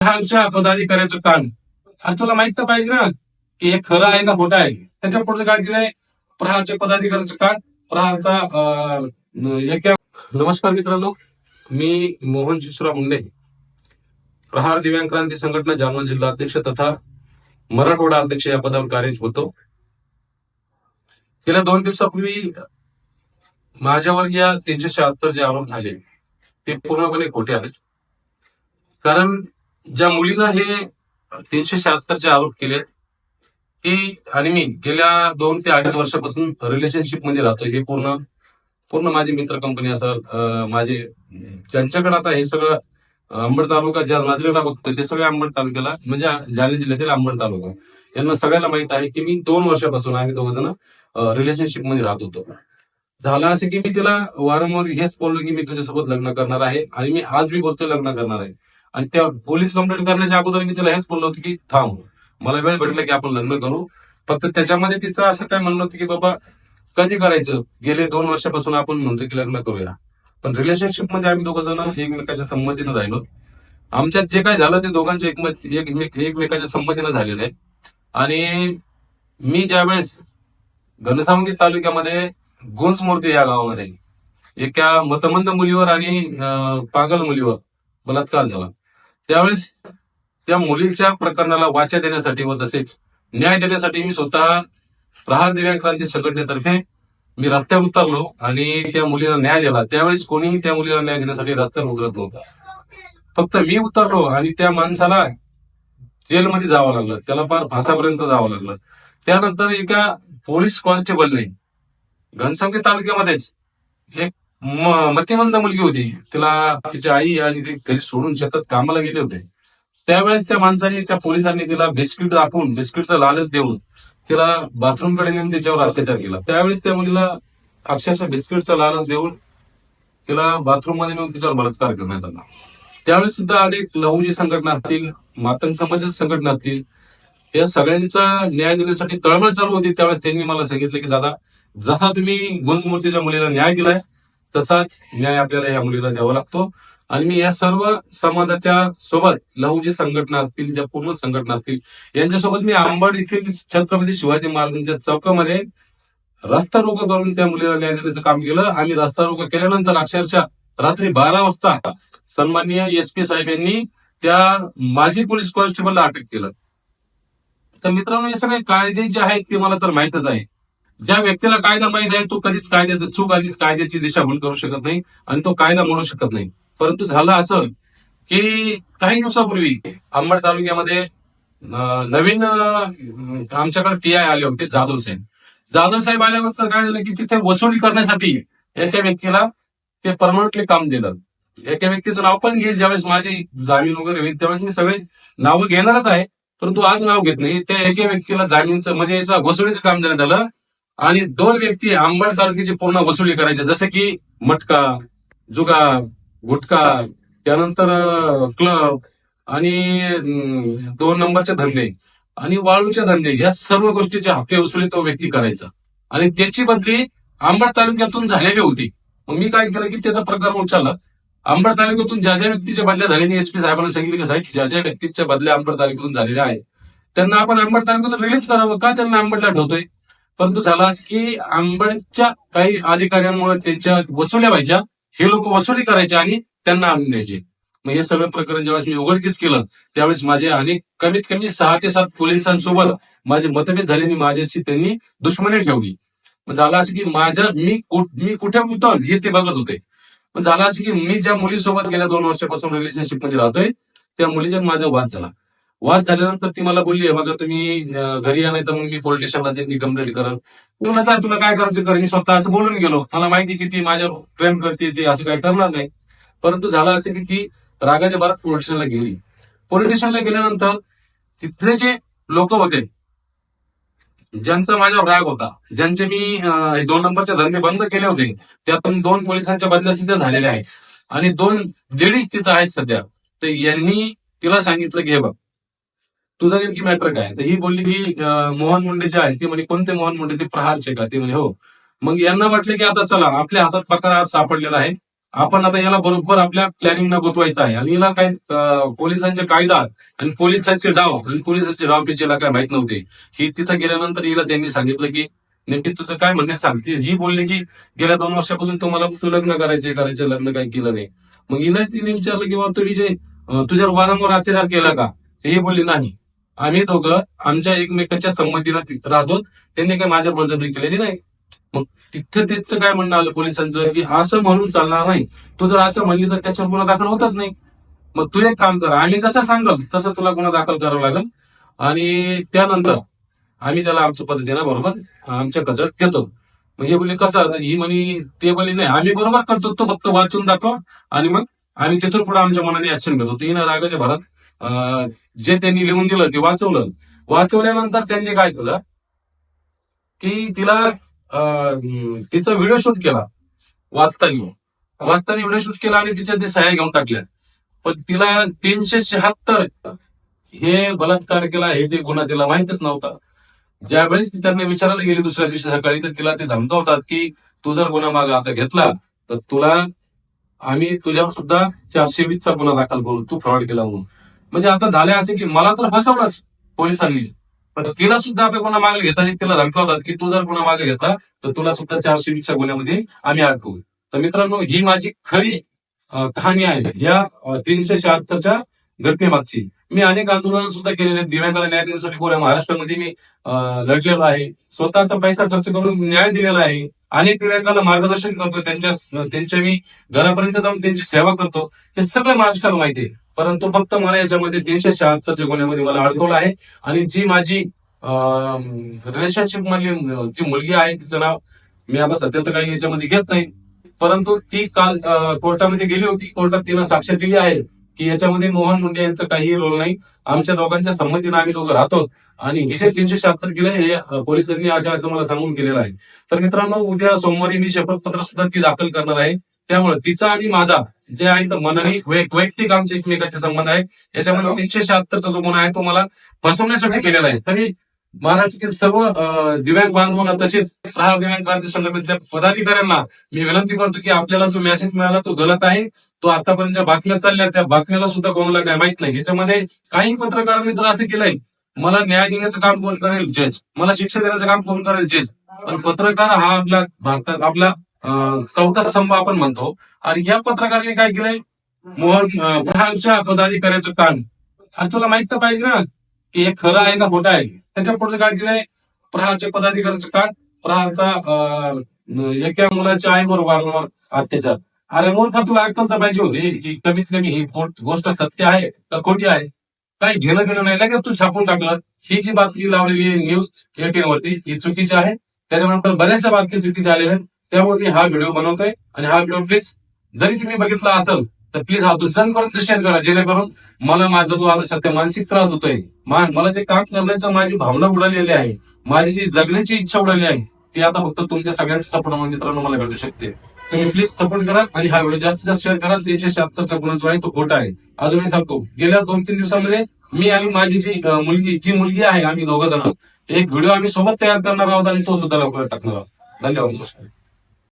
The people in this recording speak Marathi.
प्रहारच्या पदाधिकाऱ्याचं काम. आणि तुला माहीत तर पाहिजे ना की हे खरं आहे का खोटं आहे? त्याच्या पुढे काय केलंय? प्रहारच्या पदाधिकाऱ्याचं कान प्रहारचा नमस्कार मित्रांनो. मी मोहन शिशुरा मुंडे. प्रहार दिव्यांग क्रांती संघटना जालना जिल्हा अध्यक्ष तथा मराठवाडा अध्यक्ष या पदावर कार्यरत होतो. गेल्या दोन दिवसापूर्वी माझ्यावर या तीनशे शहात्तर जे आरोप झाले ते पूर्णपणे खोटे आहेत. कारण ज्या मुलीनं हे तीनशे शहात्तरचे आरोप केले ती आणि मी गेल्या दोन ते अडीच वर्षापासून रिलेशनशिपमध्ये राहतो हे पूर्ण पूर्ण माझी मित्र कंपनी असाल माझे ज्यांच्याकडे आता हे सगळं अंबड तालुका ज्या नजरेला बघतोय ते सगळे अंबड तालुक्याला म्हणजे जालना जिल्ह्यातील अंबड तालुका. यांना सगळ्याला माहीत आहे की मी दोन वर्षापासून आम्ही दोघ जण रिलेशनशिपमध्ये राहत होतो. झालं असं की मी तिला वारंवार हेच बोललो की मी तुझ्यासोबत लग्न करणार आहे आणि मी आज मी बोलतोय लग्न करणार आहे. आणि त्या पोलीस कंप्लेंट करण्याच्या अगोदर मी तिला हेच बोललो होतो की थांब मला वेळ भेटला की आपण लग्न करू. फक्त त्याच्यामध्ये तिचं असं काय म्हणलं होतं की बाबा कधी करायचं? गेले दोन वर्षापासून आपण म्हणतो की लग्न करूया. पण रिलेशनशिपमध्ये आम्ही दोघं जण एकमेकाच्या संमतीनं राहिलो. आमच्यात जे काय झालं ते दोघांच्या एकमत एकमेक- एकमेकाच्या संमतीनं झालेलं आहे. आणि मी ज्यावेळेस घनसावंगी तालुक्यामध्ये गुंजमूर्ती या गावामध्ये एका मतमंद मुलीवर आणि पागल मुलीवर बलात्कार झाला. त्यावेळेस त्या मुलीच्या प्रकरणाला वाचा देण्यासाठी व तसेच न्याय देण्यासाठी मी स्वतः प्रहार दिव्यांग क्रांती संघटनेतर्फे मी रस्त्यावर उतरलो आणि त्या मुलीला न्याय दिला. त्यावेळेस कोणीही त्या मुलीला न्याय देण्यासाठी रस्त्यावर उतरत नव्हता. फक्त मी उतरलो आणि त्या माणसाला जेलमध्ये जावं लागलं. त्याला फार फासापर्यंत जावं लागलं. त्यानंतर एका पोलीस कॉन्स्टेबलने घनसंख्य तालुक्यामध्येच एक मतिमंद मुलगी होती. तिला तिची आई आणि ती घरी सोडून शेतात कामाला गेले होते. त्यावेळेस त्या माणसाने त्या पोलिसांनी तिला बिस्किट दाखवून बिस्किटचा लालच देऊन तिला बाथरूमकडे नेऊन तिच्यावर अत्याचार केला. त्यावेळेस त्या मुलीला अक्षरशः बिस्किटचा लालच देऊन तिला बाथरूममध्ये नेऊन तिच्यावर बलात्कार करण्यात आला. त्यावेळेस सुद्धा अनेक लहुजी संघटना असतील मातंग समाजाच्या संघटना असतील या सगळ्यांचा न्याय देण्यासाठी तळमळ चालू होती. त्यावेळेस त्यांनी मला सांगितलं की दादा जसा तुम्ही गुंजमूर्तीच्या मुलीला न्याय दिलाय तसाच न्याय आपल्याला या मुलीला द्यावा लागतो. आणि मी या सर्व समाजाच्या सोबत लहुजी संघटना असतील ज्या पूर्ण संघटना असतील यांच्यासोबत मी आंबड येथील छत्रपती शिवाजी महाराजांच्या चौकामध्ये रस्ता रोको करून त्या मुलीला न्याय देण्याचं काम केलं. आणि रस्ता रोको केल्यानंतर अक्षरशः रात्री बारा वाजता सन्माननीय एस पी साहेब यांनी त्या माजी पोलीस कॉन्स्टेबलला अटक केलं. तर मित्रांनो हे सगळे कायदे जे आहेत ते मला तर माहितच आहे. ज्या व्यक्तीला कायदा माहीत आहे तो कधीच कायद्याचं चूक आधीच कायद्याची दिशाभूल करू शकत नाही आणि तो कायदा म्हणू शकत नाही. परंतु झालं असं की काही दिवसापूर्वी अंबड तालुक्यामध्ये नवीन आमच्याकडे टी आय आले होते जाधव साहेब. जाधव साहेब आल्यानंतर काय झालं की तिथे वसुली करण्यासाठी एका व्यक्तीला ते परमनंटली काम दिलं. एका व्यक्तीचं नाव पण घेईल ज्यावेळेस माझी जामीन वगैरे होईल त्यावेळेस मी सगळे नावं घेणारच आहे परंतु आज नाव घेत नाही. त्या एका व्यक्तीला जामीनचं म्हणजे याचं वसुलीचं काम देण्यात आलं. आणि दोन व्यक्ती अंबड तालुक्याची पूर्ण वसुली करायची जसं की मटका जुगा गुटखा त्यानंतर क्लब आणि दोन नंबरचे धंदे आणि वाळूचे धंदे या सर्व गोष्टीचे हप्ते वसुली तो व्यक्ती करायचा. आणि त्याची बदली अंबड तालुक्यातून झालेली होती. मग मी काय केलं की त्याचा प्रकार उचलला. अंबड तालुक्यातून ज्या ज्या व्यक्तीच्या बदल्या झालेली एसपी साहेबांना सांगितलं की साहेब ज्या ज्या व्यक्तीच्या बदल्या अंबड तालुक्यातून झालेल्या आहेत त्यांना आपण अंबड तालुक्यातून रिलीज करावं का त्यांना अंबडला ठेवतोय? परंतु झालं असं की अंबडच्या काही अधिकाऱ्यांमुळे त्यांच्या वसुल्या व्हायच्या हे लोक वसुली करायचे आणि त्यांना आणून द्यायचे. मग हे सगळं प्रकरण ज्यावेळेस मी उघडकीस केलं त्यावेळेस माझे आणि कमीत कमी सहा ते सात पोलिसांसोबत माझे मतभेद झाले आणि माझ्याशी त्यांनी दुश्मनी ठेवली. मग झालं असं की माझ्या मी मी कुठे होतो हे ते बघत होते. मग झालं असं की मी ज्या मुलीसोबत गेल्या दोन वर्षापासून रिलेशनशिपमध्ये राहतोय त्या मुलीच्या माझा वाद झाला. वाद झाल्यानंतर ती मला बोलली मग तुम्ही घरी या नाही तर मग मी पोलीस स्टेशनला जाईन, मी कंप्लेंट करेन तुला सांग तुला काय करायचं कर. मी स्वतः असं बोलून गेलो. मला माहिती की ती माझ्यावर प्रेम करते ती असं काय करणार नाही. परंतु झालं असं की ती रागाच्या भरात पोलीस स्टेशनला गेली. पोलीस स्टेशनला गेल्यानंतर तिथले जे लोक होते ज्यांचा माझ्यावर राग होता ज्यांचे मी दोन नंबरचे धंदे बंद केले होते त्यातून दोन पोलिसांच्या बदल्या तिथे झालेल्या आहेत. आणि दोन लेडीज तिथं आहेत सध्या. तर यांनी तिला सांगितलं की हे बघ तुझा नेमकी मॅटर काय? तर ही बोलली की मोहन मुंडे जे आहेत ते म्हणे कोणते मोहन मुंडे? ते प्रहारचे का? ते म्हणे हो. मग यांना वाटले की आता चला आपल्या हातात पकार आज सापडलेला आहे. आपण आता याला बरोबर आपल्या प्लॅनिंगना गोतवायचं आहे. आणि याला काय पोलिसांचे कायदा आणि पोलिसांचे डाव आणि पोलिसांचे डाव पिचेला काय माहीत नव्हते. ही तिथं गेल्यानंतर हिला त्यांनी सांगितलं की नेमकी तुझं काय म्हणणे सांगते ही बोलली की गेल्या दोन वर्षापासून तुम्हाला तू लग्न करायचे करायचे लग्न काही केलं नाही. मग हिला तिने विचारलं की बाबा तुझी जे तुझ्या वारंवार अत्याचार केला का? हे बोलली नाही. आम्ही दोघं आमच्या एकमेकाच्या संमतीला राहतो त्यांनी काय माझ्या बळजबरी केलेली नाही. मग तिथं त्याचं काय म्हणणं आलं पोलिसांचं? की असं म्हणून चालणार नाही. तू जर असं म्हणली तर त्याच्यावर गुन्हा दाखल होतच नाही. मग तू एक काम कर. आम्ही जसं सांगल तसं तुला गुन्हा दाखल करावा लागेल. आणि त्यानंतर आम्ही त्याला आमच्या पद्धतीनं बरोबर आमच्या कचत घेतो. मग हे बोलले कसं? ही म्हणे ते बोलले नाही आम्ही बरोबर करतो. तो फक्त वाचून दाखव. आणि मग आम्ही तिथून पुढे आमच्या मनाने ऍक्शन घेतो. ना रागाच्या भरात जे त्यांनी लिहून दिलं ते वाचवलं. वाचवल्यानंतर त्यांनी काय केलं की तिला तिचा व्हिडिओ शूट केला वाचताना. वाचताना व्हिडिओ शूट केला आणि तिच्या ते सह्या घेऊन टाकल्या. पण तिला तीनशे शहात्तर हे बलात्कार केला हे ते गुन्हा तिला माहितच नव्हता. ज्यावेळेस ती त्यांना विचारायला गेली दुसऱ्या दिवशी सकाळी तर तिला ते धमकावतात की तू जर गुन्हा मागे आता घेतला तर तुला आम्ही तुझ्यावर सुद्धा चारशे वीसचा गुन्हा दाखल करू. तू फ्रॉड केला म्हणून. म्हणजे आता झाले असे की मला तर फसवलंच पोलिसांनी. पण तिला सुद्धा आपल्या कोणा मागे घेताना तिला धमकावतात की तू जर कोणा मागे घेता तर तुला सुद्धा चारशे वीसच्या गुन्ह्यामध्ये आम्ही अडकवू तर मित्रांनो ही माझी खरी कहाणी आहे. या तीनशे शहात्तरच्या घटनेमागची. मी अनेक आंदोलन सुद्धा केलेले आहेत. दिव्यांगाला न्याय देण्यासाठी पुऱ्या महाराष्ट्रामध्ये मी लढलेलो आहे. स्वतःचा पैसा खर्च करून न्याय दिलेला आहे. अनेक दिव्यांगाला मार्गदर्शन करतो त्यांच्या त्यांच्या मी घरापर्यंत जाऊन त्यांची सेवा करतो. हे सगळं महाराष्ट्राला माहिती आहे. परंतु फक्त मला याच्यामध्ये तीनशे शहात्तरच्या गुन्ह्यामध्ये मला अडकवलं आहे. आणि जी माझी रिलेशनशिप मधली जी मुलगी आहे तिचं नाव मी आता सध्या तर काही याच्यामध्ये घेत नाही. परंतु ती काल कोर्टामध्ये गेली होती. कोर्टात तिनं साक्ष दिली आहे की याच्यामध्ये मोहन मुंडे यांचा काहीही रोल नाही. आमच्या दोघांच्या संमतीनं आम्ही लोक राहतो. आणि हे जे तीनशे शहात्तर गेले हे पोलिसांनी अशा असं मला सांगून केलेलं आहे. तर मित्रांनो उद्या सोमवारी मी शपथपत्र सुद्धा ती दाखल करणार आहे. त्यामुळे तिचा आणि माझा जे आहे तर मनाने वैयक्तिक आमचे एकमेकाचे संबंध आहे. याच्यामध्ये तीनशे शहात्तरचा जो गुन्हा आहे तो मला फसवण्यासाठी केलेला आहे. तरी महाराष्ट्रातील सर्व दिव्यांग बांधवांना तसेच प्रहार दिव्यांग क्रांती संघटनेतल्या पदाधिकाऱ्यांना मी विनंती करतो की आपल्याला जो मेसेज मिळाला तो गलत आहे. तो आतापर्यंत ज्या बातम्या चालल्या त्या बातम्याला सुद्धा कोणाला काय माहीत नाही. याच्यामध्ये काही पत्रकारांनी तर असं केलंय. मला न्याय देण्याचं काम कोण करेल? जज मला शिक्षा देण्याचं काम कोण करेल? जज पण पत्रकार हा आपला भारतात आपला चौथा स्तंभ आपण म्हणतो. आणि या पत्रकाराने काय केलंय? मोहन प्रहारच्या पदाधिकाऱ्याचं कान. आणि तुला माहीत तर पाहिजे ना की हे खरं आहे का खोटं आहे? त्याच्या पुढे काय केलंय? प्रहारच्या पदाधिकाऱ्याचं कान. प्रहारचा एका मुलाच्या आईवर वारंवार अत्याचार. अरे मूर्खा तुला अक्कल तर पाहिजे होती की कमीत कमी ही गोष्ट सत्य आहे का खोटी आहे? काही घेणं देणं नाही. लगेच तू छापून टाकलं. ही जी बातमी लावलेली न्यूज एटीन वरती ही चुकीची आहे. त्याच्यानंतर बऱ्याचशा बातमी चुकीच्या आलेल्या आहेत. त्यामुळे मी हा व्हिडिओ बनवतोय. आणि हा व्हिडिओ प्लीज जरी तुम्ही बघितला असेल तर प्लीज हा दुसऱ्यांपर्यंत शेअर करा. जेणेकरून मला माझा जो आता सध्या मानसिक त्रास होतोय मला जे काम करण्याचं माझी भावना उडालेली आहे माझी जी जगण्याची इच्छा उडाली आहे ती आता फक्त तुमच्या सगळ्यांच्या सपोर्ट मित्रांनो मला भेटू शकते. तुम्ही प्लीज सपोर्ट करा आणि हा व्हिडिओ जास्तीत जास्त शेअर करा. तीनशे शहात्तरचा गुन्हा जो आहे तो खोटा आहे. अजून मी सांगतो गेल्या दोन तीन दिवसामध्ये मी आणि माझी जी मुलगी जी मुलगी आहे आम्ही दोघं जण एक व्हिडिओ आम्ही सोबत तयार करणार आहोत आणि तो सुद्धा लवकर टाकणार आहोत. धन्यवाद नमस्कार.